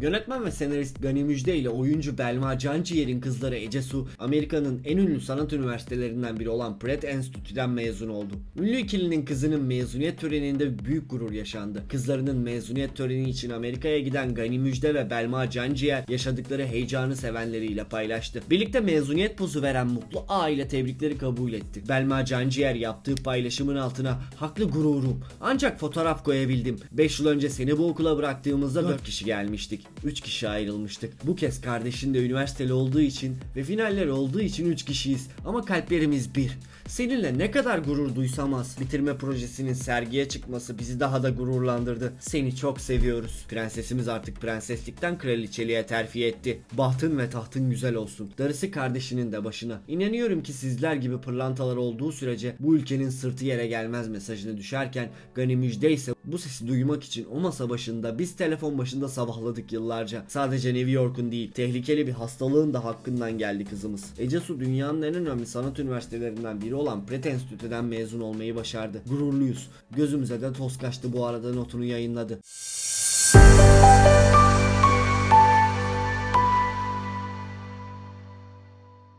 Yönetmen ve senarist Gani Müjde ile oyuncu Belma Canciyer'in kızları Ece Su, Amerika'nın en ünlü sanat üniversitelerinden biri olan Pratt Enstitü'den mezun oldu. Ünlü ikilinin kızının mezuniyet töreninde büyük gurur yaşandı. Kızlarının mezuniyet töreni için Amerika'ya giden Gani Müjde ve Belma Canciyer yaşadıkları heyecanı sevenleriyle paylaştı. Birlikte mezuniyet pozu veren mutlu aile tebrikleri kabul etti. Belma Canciyer yaptığı paylaşımın altına haklı gururum ancak fotoğraf koyabildim. 5 yıl önce seni bu okula bıraktığımızda 4 kişi gelmiştik. 3 kişi ayrılmıştık. Bu kez kardeşin de üniversiteli olduğu için ve finaller olduğu için 3 kişiyiz. Ama kalplerimiz bir. Seninle ne kadar gurur duysam az. Bitirme projesinin sergiye çıkması bizi daha da gururlandırdı. Seni çok seviyoruz. Prensesimiz artık prenseslikten kraliçeliğe terfi etti. Bahtın ve tahtın güzel olsun. Darısı kardeşinin de başına. İnanıyorum ki sizler gibi pırlantalar olduğu sürece bu ülkenin sırtı yere gelmez mesajını düşerken Gani Müjde ise bu sesi duymak için o masa başında biz telefon başında sabahladık yıllarca. Sadece New York'un değil tehlikeli bir hastalığın da hakkından geldi kızımız. Ece Su dünyanın en önemli sanat üniversitelerinden biri olan Enstitü'den mezun olmayı başardı. Gururluyuz. Gözümüze de toz kaçtı bu arada notunu yayınladı.